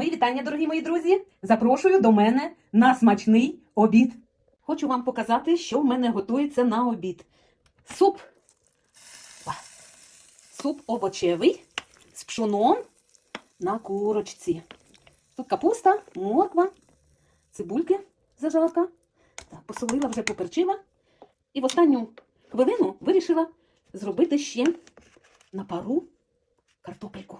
Мої вітання, дорогі мої друзі. Запрошую до мене на смачний обід. Хочу вам показати, що в мене готується на обід. Суп. Суп овочевий з пшоном на курочці. Тут капуста, морква, цибульки зажарка. Посолила вже поперчила. І в останню хвилину вирішила зробити ще на пару картопельку.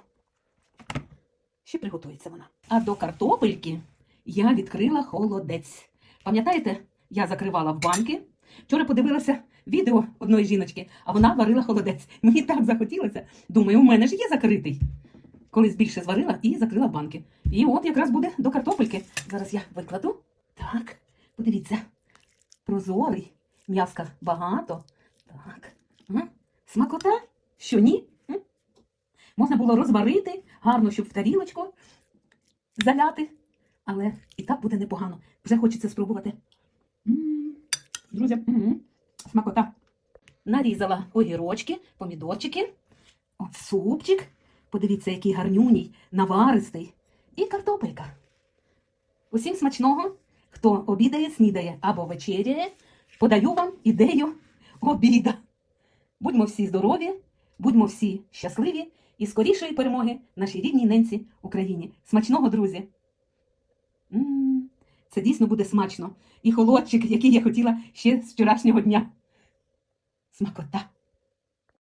Ще приготується вона. А до картопельки я відкрила холодець. Пам'ятаєте, я закривала в банки. Вчора подивилася відео одної жіночки, а вона варила холодець. Мені так захотілося. Думаю, у мене ж є закритий. Колись більше зварила і закрила банки. І от якраз буде до картопельки. Зараз я викладу. Так, подивіться. Прозорий, м'яска багато. Так. Смакота? Що ні? Можна було розварити, гарно, щоб в тарілочку заляти. Але і так буде непогано. Вже хочеться спробувати. Друзі, м, смакота. Нарізала огірочки, помідорчики, от супчик. Подивіться, який гарнюній, наваристий. І картопелька. Усім смачного, хто обідає, снідає або вечеряє, подаю вам ідею обіда. Будьмо всі здорові, будьмо всі щасливі і скорішої перемоги нашій рідній ненці Україні. Смачного, друзі! це дійсно буде смачно. І холодчик, який я хотіла ще з вчорашнього дня. Смакота.